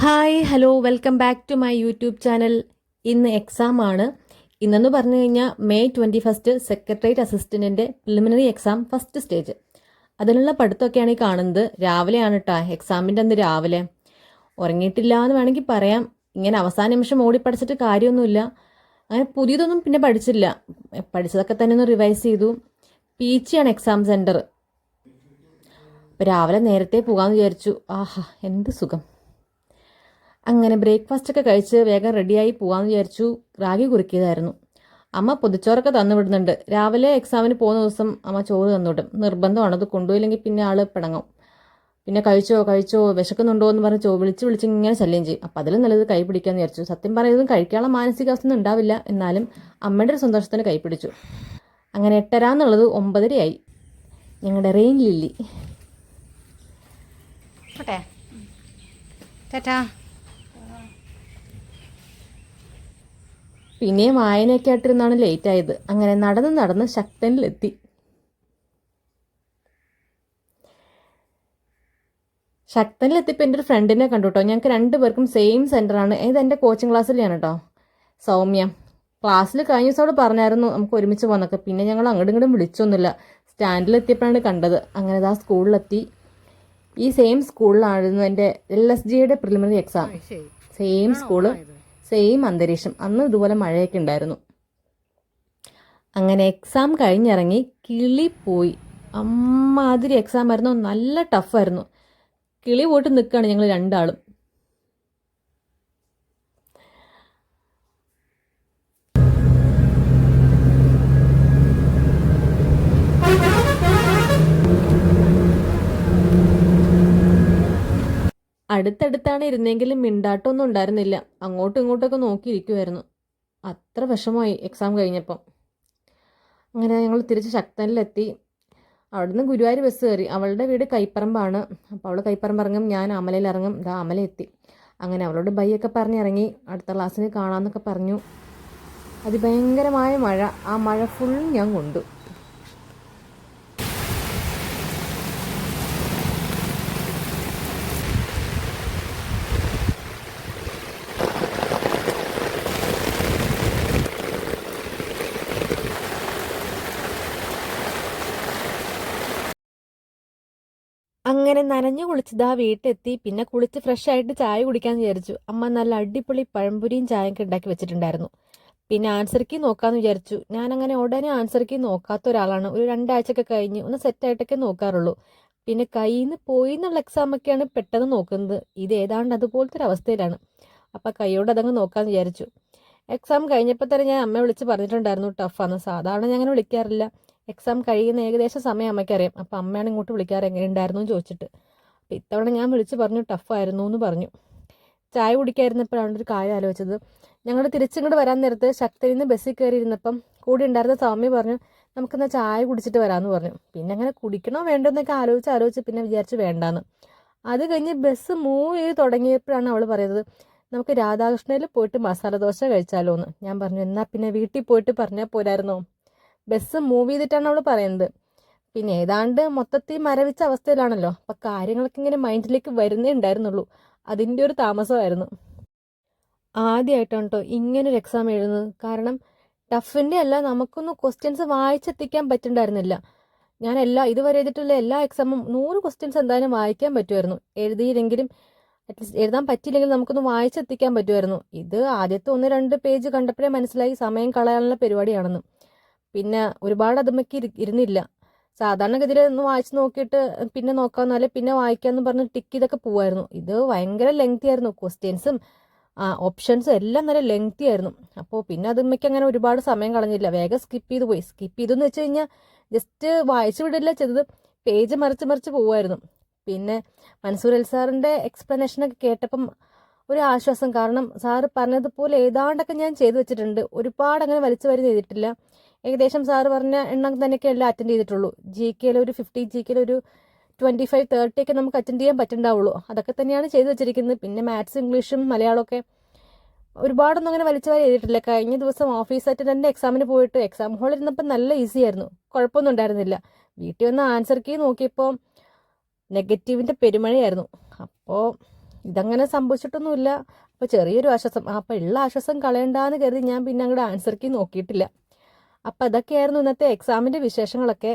Hi hello welcome back to my YouTube channel ഇന്ന് exam ആണ്. ഇന്നെന്ന് പറഞ്ഞു കഴിഞ്ഞാൽ മെയ് ട്വന്റി ഫസ്റ്റ് സെക്രട്ടേറിയറ്റ് അസിസ്റ്റന്റിന്റെ പ്രിലിമിനറി എക്സാം ഫസ്റ്റ് സ്റ്റേജ് അതിനുള്ള പഠിത്തമൊക്കെയാണ് ഈ കാണുന്നത്. രാവിലെയാണ് കേട്ടോ എക്സാമിന്റെ അന്ന് രാവിലെ. ഉറങ്ങിയിട്ടില്ല എന്ന് വേണമെങ്കിൽ പറയാം. ഇങ്ങനെ അവസാന നിമിഷം ഓടി പഠിച്ചിട്ട് കാര്യമൊന്നുമില്ല. അങ്ങനെ പുതിയതൊന്നും പിന്നെ പഠിച്ചില്ല. പഠിച്ചതൊക്കെ തന്നെ ഒന്ന് റിവൈസ് ചെയ്തു. പി ആണ് എക്സാം സെന്റർ അപ്പോൾ രാവിലെ നേരത്തെ പോകാമെന്ന് വിചാരിച്ചു. ആഹാ എന്ത് സുഖം. അങ്ങനെ ബ്രേക്ക്ഫാസ്റ്റ് ഒക്കെ കഴിച്ച് വേഗം റെഡിയായി പോകാമെന്ന് വിചാരിച്ചു റാഗി കുറുക്കിയതായിരുന്നു. അമ്മ പൊതിച്ചോറൊക്കെ തന്നു വിടുന്നുണ്ട്. രാവിലെ എക്സാമിന് പോകുന്ന ദിവസം അമ്മ ചോറ് തന്നുവിടും നിർബന്ധമാണ്. അത് കൊണ്ടുപോയില്ലെങ്കിൽ പിന്നെ ആൾ പിടങ്ങും പിന്നെ കഴിച്ചോ കഴിച്ചോ വിശക്കുന്നുണ്ടോ എന്ന് പറഞ്ഞ് ചോ വിളിച്ച് വിളിച്ച് ഇങ്ങനെ ശല്യം ചെയ്യും. അപ്പം അതിലും നല്ലത് കൈ പിടിക്കാമെന്ന് വിചാരിച്ചു. സത്യം പറയുന്നതും കഴിക്കാനുള്ള മാനസികാവസ്ഥ ഒന്നും ഉണ്ടാവില്ല. എന്നാലും അമ്മയുടെ ഒരു സന്തോഷത്തിന് കൈ പിടിച്ചു. അങ്ങനെ എട്ടര എന്നുള്ളത് ഒമ്പതരയായി. ഞങ്ങളുടെ റെയിൻ ലില്ലി. ടാറ്റാ. പിന്നെയും വായനയൊക്കെ ആയിട്ടിരുന്നാണ് ലേറ്റ് ആയത്. അങ്ങനെ നടന്ന് നടന്ന് ശക്തനിലെത്തി. ശക്തനിലെത്തിയപ്പോൾ എന്റെ ഒരു ഫ്രണ്ടിനെ കണ്ടു കേട്ടോ ഞങ്ങൾക്ക് രണ്ടുപേർക്കും സെയിം സെന്ററാണ് ഇത് എന്റെ കോച്ചിങ് ക്ലാസ്സിലാണ് കേട്ടോ സൗമ്യ. ക്ലാസ്സിൽ കഴിഞ്ഞ ദിവസം അവിടെ പറഞ്ഞായിരുന്നു നമുക്ക് ഒരുമിച്ച് പോന്നൊക്കെ. പിന്നെ ഞങ്ങൾ അങ്ങോട്ടും ഇങ്ങോട്ടും വിളിച്ചൊന്നുമില്ല. സ്റ്റാൻഡിലെത്തിയപ്പോഴാണ് കണ്ടത്. അങ്ങനെ ആ സ്കൂളിലെത്തി. ഈ സെയിം സ്കൂളിലായിരുന്നു എന്റെ എൽ എസ് ജിയുടെ preliminary exam same school same അന്തരീക്ഷം. അന്ന് ഇതുപോലെ മഴയൊക്കെ ഉണ്ടായിരുന്നു. അങ്ങനെ എക്സാം കഴിഞ്ഞിറങ്ങി കിളി പോയി. അമ്മാതിരി എക്സാം ആയിരുന്നു. നല്ല ടഫായിരുന്നു കിളി പോയിട്ട് നിൽക്കുകയാണ് ഞങ്ങൾ രണ്ടാളും. അടുത്തടുത്താണ് ഇരുന്നെങ്കിലും മിണ്ടാട്ടമൊന്നും ഉണ്ടായിരുന്നില്ല. അങ്ങോട്ടും ഇങ്ങോട്ടൊക്കെ നോക്കിയിരിക്കുമായിരുന്നു അത്ര വിഷമമായി എക്സാം കഴിഞ്ഞപ്പം. അങ്ങനെ ഞങ്ങൾ തിരിച്ച് ശക്തനിലെത്തി. അവിടുന്ന് ഗുരുവായൂർ ബസ് കയറി. അവളുടെ വീട് കൈപ്പറമ്പാണ്. അപ്പോൾ അവൾ കൈപ്പറമ്പ് ഇറങ്ങും ഞാൻ അമലയിൽ ഇറങ്ങും ഇതാ അമല എത്തി. അങ്ങനെ അവളോട് ബൈയൊക്കെ ഒക്കെ പറഞ്ഞിറങ്ങി. അടുത്ത ക്ലാസ്സിന് കാണാമെന്നൊക്കെ പറഞ്ഞു. അതിഭയങ്കരമായ മഴ. ആ മഴ ഫുൾ ഞാൻ കൊണ്ടു അങ്ങനെ നനഞ്ഞു കുളിച്ചതാ വീട്ടിലെത്തി. പിന്നെ കുളിച്ച് ഫ്രഷ് ആയിട്ട് ചായ കുടിക്കാൻ വിചാരിച്ചു. അമ്മ നല്ല അടിപൊളി പഴംപൊരിയും ചായയൊക്കെ ഉണ്ടാക്കി വെച്ചിട്ടുണ്ടായിരുന്നു. പിന്നെ ആൻസർ കീ നോക്കാന്ന് വിചാരിച്ചു. ഞാൻ അങ്ങനെ ഉടനെ ആൻസർ കീ നോക്കാത്ത ഒരാളാണ്. ഒരു രണ്ടാഴ്ചയൊക്കെ കഴിഞ്ഞ് ഒന്ന് സെറ്റ് ആയിട്ടൊക്കെ നോക്കാറുള്ളൂ. പിന്നെ കയ്യിൽ നിന്ന് പോയി എന്നുള്ള എക്സാം ഒക്കെയാണ് പെട്ടെന്ന് നോക്കുന്നത്. ഇത് ഏതാണ്ട് അതുപോലത്തെ ഒരു അവസ്ഥയിലാണ്. അപ്പം കൈയോട് അതങ്ങ് നോക്കാന്ന് വിചാരിച്ചു. എക്സാം കഴിഞ്ഞപ്പോൾ തന്നെ ഞാൻ അമ്മയെ വിളിച്ച് പറഞ്ഞിട്ടുണ്ടായിരുന്നു. ടഫാണ് സാധാരണ ഞാൻ അങ്ങനെ വിളിക്കാറില്ല. എക്സാം കഴിയുന്ന ഏകദേശം സമയം അമ്മയ്ക്കറിയാം. അപ്പം അമ്മയാണ് ഇങ്ങോട്ട് വിളിക്കാറ് എങ്ങനെയുണ്ടായിരുന്നു എന്ന് ചോദിച്ചിട്ട്. അപ്പം ഇത്തവണ ഞാൻ വിളിച്ച് പറഞ്ഞു ടഫായിരുന്നു എന്ന് പറഞ്ഞു. ചായ കുടിക്കായിരുന്നപ്പോഴാണ് ഒരു കാര്യം ആലോചിച്ചത്. ഞങ്ങൾ തിരിച്ചിങ്ങോട്ട് വരാൻ നേരത്ത് ശക്തിയിൽ നിന്ന് ബസ്സിൽ കയറി ഇരുന്നപ്പം കൂടെ ഉണ്ടായിരുന്ന സ്വാമി പറഞ്ഞു നമുക്കെന്നാൽ ചായ കുടിച്ചിട്ട് വരാമെന്ന് പറഞ്ഞു. പിന്നെ അങ്ങനെ കുടിക്കണോ വേണ്ടോ എന്നൊക്കെ ആലോചിച്ച് ആലോചിച്ച് പിന്നെ വിചാരിച്ച് വേണ്ടാന്ന്. അത് കഴിഞ്ഞ് ബസ് മൂവ് ചെയ്ത് തുടങ്ങിയപ്പോഴാണ് അവൾ പറയുന്നത് നമുക്ക് രാധാകൃഷ്ണയിൽ പോയിട്ട് മസാല ദോശ കഴിച്ചാലോ എന്ന് ഞാൻ പറഞ്ഞു എന്നാൽ പിന്നെ വീട്ടിൽ പോയിട്ട് പറഞ്ഞാൽ പോരായിരുന്നോ? ബസ് മൂവ് ചെയ്തിട്ടാണ് അവൾ പറയുന്നത്. പിന്നെ ഏതാണ്ട് മൊത്തത്തിൽ മരവിച്ച അവസ്ഥയിലാണല്ലോ. അപ്പം കാര്യങ്ങളൊക്കെ ഇങ്ങനെ മൈൻഡിലേക്ക് വരുന്നേ ഉണ്ടായിരുന്നുള്ളൂ. അതിന്റെ ഒരു താമസമായിരുന്നു. ആദ്യമായിട്ടാണ് കേട്ടോ ഇങ്ങനൊരു എക്സാം എഴുതുന്നത്. കാരണം ടഫിന്റെ അല്ല നമുക്കൊന്നും ക്വസ്റ്റ്യൻസ് വായിച്ചെത്തിക്കാൻ പറ്റുന്നുണ്ടായിരുന്നില്ല ഞാൻ എല്ലാ ഇതുവരെ എഴുതിയിട്ടുള്ള എല്ലാ എക്സാമും നൂറ് ക്വസ്റ്റ്യൻസ് എന്തായാലും വായിക്കാൻ പറ്റുമായിരുന്നു. എഴുതിയില്ലെങ്കിലും അറ്റ്ലീസ്റ്റ് എഴുതാൻ പറ്റിയില്ലെങ്കിൽ നമുക്കൊന്ന് വായിച്ചെത്തിക്കാൻ പറ്റുമായിരുന്നു. ഇത് ആദ്യത്തെ ഒന്ന് രണ്ട് പേജ് കണ്ടപ്പോഴേ മനസ്സിലായി. സമയം കളയാനുള്ള പരിപാടിയാണെന്ന്. പിന്നെ ഒരുപാട് അതുമ്മക്ക് ഇരി ഇരുന്നില്ല. സാധാരണഗതിയിൽ ഒന്ന് വായിച്ച് നോക്കിയിട്ട് പിന്നെ നോക്കാമെന്നാലേ പിന്നെ വായിക്കാമെന്ന് പറഞ്ഞ് ടിക്ക് ചെയ്തൊക്കെ പോവായിരുന്നു. ഇത് ഭയങ്കര ലെങ്തി ആയിരുന്നു. ക്വസ്റ്റ്യൻസും ഓപ്ഷൻസും എല്ലാം നല്ല ലെങ്തി ആയിരുന്നു. അപ്പോൾ പിന്നെ അതുമ്മയ്ക്ക് അങ്ങനെ ഒരുപാട് സമയം കളഞ്ഞില്ല. വേഗം സ്കിപ്പ് ചെയ്ത് പോയി. സ്കിപ്പ് ചെയ്തെന്ന് വെച്ച് കഴിഞ്ഞാൽ ജസ്റ്റ് വായിച്ചു വിടില്ല ചെയ്തത് പേജ് മറിച്ച് മറിച്ച് പോവായിരുന്നു. പിന്നെ മൻസൂർ അൽസാറിന്റെ എക്സ്പ്ലനേഷനൊക്കെ കേട്ടപ്പം ഒരു ആശ്വാസം കാരണം സാറ് പറഞ്ഞതുപോലെ ഏതാണ്ടൊക്കെ ഞാൻ ചെയ്തു വെച്ചിട്ടുണ്ട്. ഒരുപാട് അങ്ങനെ വലിച്ചു വരും ചെയ്തിട്ടില്ല. ഏകദേശം സാറ് പറഞ്ഞ എണ്ണം തന്നെയൊക്കെ എല്ലാം അറ്റൻഡ് ചെയ്തിട്ടുള്ളൂ. ജി കെയിൽ ഒരു ഫിഫ്റ്റി ജി കെയിൽ ഒരു ട്വന്റി ഫൈവ് തേർട്ടി ഒക്കെ നമുക്ക് അറ്റൻഡ് ചെയ്യാൻ പറ്റുണ്ടാവുള്ളൂ. അതൊക്കെ തന്നെയാണ് ചെയ്തു വെച്ചിരിക്കുന്നത്. പിന്നെ മാത്സ് ഇംഗ്ലീഷും മലയാളമൊക്കെ ഒരുപാടൊന്നും അങ്ങനെ വലിച്ചു വാരി ചെയ്തിട്ടില്ല. കഴിഞ്ഞ ദിവസം ഓഫീസ് തന്നെ എക്സാമിന് പോയിട്ട് എക്സാം ഹാളിൽ ഇരുന്നപ്പോൾ നല്ല ഈസി ആയിരുന്നു. കുഴപ്പമൊന്നും ഉണ്ടായിരുന്നില്ല. വീട്ടിൽ വന്ന് ആൻസർ കീ നോക്കിയപ്പോൾ നെഗറ്റീവിന്റെ പെരുമഴയായിരുന്നു. അപ്പോൾ ഇതങ്ങനെ സംഭവിച്ചിട്ടൊന്നുമില്ല. അപ്പോൾ ചെറിയൊരു ആശ്വാസം. അപ്പൊ അപ്പോൾ ഉള്ള ആശ്വാസം കളയണ്ടെന്ന് കരുതി ഞാൻ പിന്നെ അങ്ങോട്ട് ആൻസർ കീ നോക്കിയിട്ടില്ല. അപ്പൊ അതൊക്കെയായിരുന്നു ഇന്നത്തെ എക്സാമിന്റെ വിശേഷങ്ങളൊക്കെ.